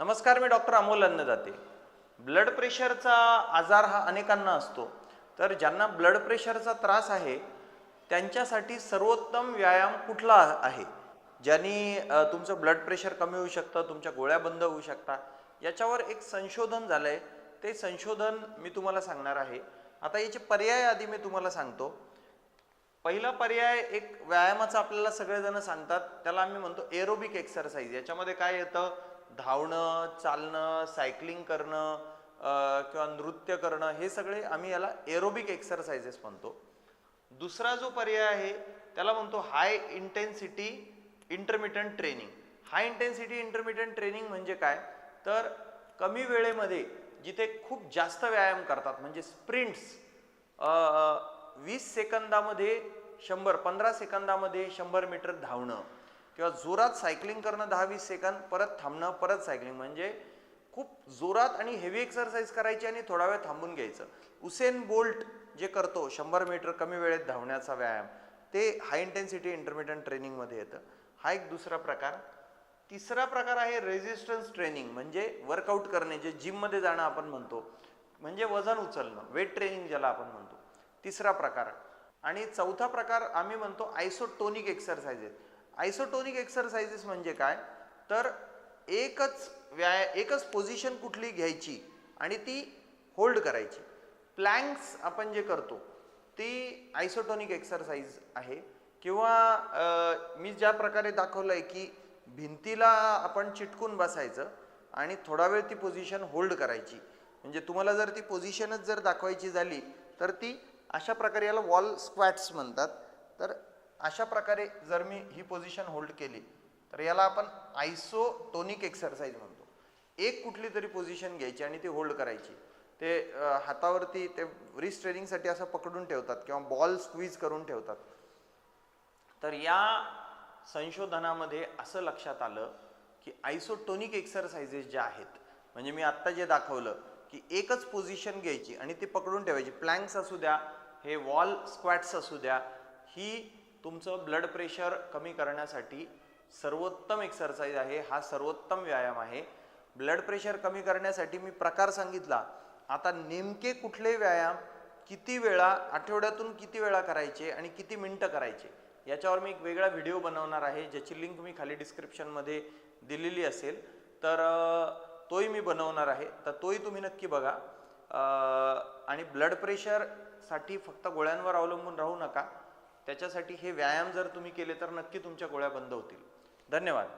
नमस्कार मी doctor Amol Annadate. Blood प्रेशरचा आजार हा अनेकांना असतो. तर ज्यांना ब्लड प्रेशरचा त्रास आहे त्यांच्यासाठी सर्वोत्तम व्यायाम कुठला आहे? ज्यांनी तुमचं ब्लड प्रेशर कमी होऊ शकतं तुमच्या गोळ्या बंद होऊ शकता याच्यावर एक संशोधन झालं आहे ते संशोधन मी तुम्हाला सांगणार आहे. आता याचे पर्याय आधी मी तुम्हाला सांगतो. पहिला पर्याय एक व्यायामाचा आपल्याला सगळेजण सांगतात. त्याला आम्ही म्हणतो एरोबिक एक्सरसाइज याच्यामध्ये काय येतं? धावणं चालणं सायकलिंग करणं किंवा नृत्य करणं हे सगळे आम्ही याला एरोबिक एक्सरसाइजेस म्हणतो. दुसरा जो पर्याय आहे त्याला म्हणतो high intensity intermittent training high intensity intermittent training म्हणजे काय? तर कमी वेळेमध्ये जिथे खूप जास्त व्यायाम करतात म्हणजे स्प्रिंट्स वीस सेकंदामध्ये शंभर पंधरा सेकंदामध्ये शंभर मीटर धावणं किंवा जोरात सायकलिंग करणं दहा वीस सेकंद परत थांबणं परत सायकलिंग. म्हणजे खूप जोरात आणि हेवी एक्सरसाइज करायची आणि थोडा वेळ थांबून घ्यायचं. उसेन बोल्ट जे करतो शंभर मीटर कमी वेळेत धावण्याचा व्यायाम ते हाय इंटेन्सिटी इंटरमिडियंट ट्रेनिंगमध्ये येतं. हा एक दुसरा प्रकार. तिसरा प्रकार आहे रेझिस्टन्स ट्रेनिंग म्हणजे वर्कआउट करणे जे जिममध्ये जाणं आपण म्हणतो. म्हणजे वजन उचलणं वेट ट्रेनिंग ज्याला आपण म्हणतो. तिसरा प्रकार. आणि चौथा प्रकार आम्ही म्हणतो आयसोटोनिक एक्सरसाइजेस आयसोटोनिक एक्सरसाइजेस म्हणजे काय? तर एकच व्याया एकच पोझिशन कुठली घ्यायची आणि ती होल्ड करायची. प्लँक्स आपण जे करतो ती आयसोटोनिक एक्सरसाइज आहे. किंवा मी ज्या प्रकारे दाखवलं आहे की भिंतीला आपण चिटकून बसायचं आणि थोडा वेळ ती पोझिशन होल्ड करायची. म्हणजे तुम्हाला जर ती पोझिशनच जर दाखवायची झाली तर ती अशा प्रकारे याला वॉल स्क्वॅट्स म्हणतात. तर अशा प्रकारे जर मी ही पोझिशन होल्ड केली तर याला आपण आयसोटोनिक एक्सरसाइज म्हणतो. एक कुठली तरी पोझिशन घ्यायची आणि ती होल्ड करायची. ते हातावरती ते रिस्ट ट्रेनिंगसाठी असं पकडून ठेवतात किंवा बॉल स्क्वीज करून ठेवतात. तर या संशोधनामध्ये असं लक्षात आलं की आयसोटोनिक एक्सरसाइजेस ज्या आहेत म्हणजे मी आत्ता जे दाखवलं की एकच पोझिशन घ्यायची आणि ती पकडून ठेवायची. प्लँक्स असू द्या हे वॉल स्क्वॅट्स असू द्या ही तुमचं ब्लड प्रेशर कमी करण्यासाठी सर्वोत्तम एक्सरसाइज आहे हा सर्वोत्तम व्यायाम आहे. ब्लड प्रेशर कमी करण्यासाठी मी प्रकार सांगितला. आता नेमके कुठले व्यायाम किती वेळा आठवड्यातून किती वेळा करायचे आणि किती मिनटं करायचे याच्यावर मी एक वेगळा व्हिडिओ बनवणार आहे ज्याची लिंक मी खाली डिस्क्रिप्शनमध्ये दिलेली असेल. तर तोही मी बनवणार आहे. तर तोही तुम्ही नक्की बघा. आणि ब्लड प्रेशरसाठी फक्त गोळ्यांवर अवलंबून राहू नका. त्याच्यासाठी हे व्यायाम जर तुम्ही केले तर नक्की तुमच्या गोळ्या बंद होतील. धन्यवाद.